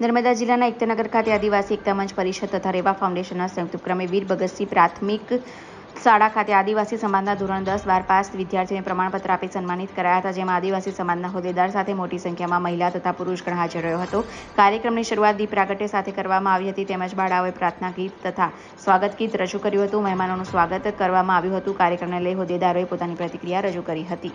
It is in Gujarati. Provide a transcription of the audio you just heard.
નર્મદા જિલ્લાના એકતાનગર ખાતે આદિવાસી એકતા મંચ પરિષદ તથા રેવા ફાઉન્ડેશનના સંયુક્ત ઉપક્રમે વીર ભગતસિંહ પ્રાથમિક શાળા ખાતે આદિવાસી સમાજના ધોરણ દસ, બાર પાસ વિદ્યાર્થીઓને પ્રમાણપત્ર આપી સન્માનિત કરાયા હતા, જેમાં આદિવાસી સમાજના હોદ્દેદાર સાથે મોટી સંખ્યામાં મહિલા તથા પુરુષગણ હાજર રહ્યો હતો. કાર્યક્રમની શરૂઆત દીપ પ્રાગટ્ય સાથે કરવામાં આવી હતી, તેમજ બાળાઓએ પ્રાર્થના ગીત તથા સ્વાગત ગીત રજૂ કર્યું હતું. મહેમાનોનું સ્વાગત કરવામાં આવ્યું હતું. કાર્યક્રમને લઈ હોદ્દેદારોએ પોતાની પ્રતિક્રિયા રજૂ કરી હતી.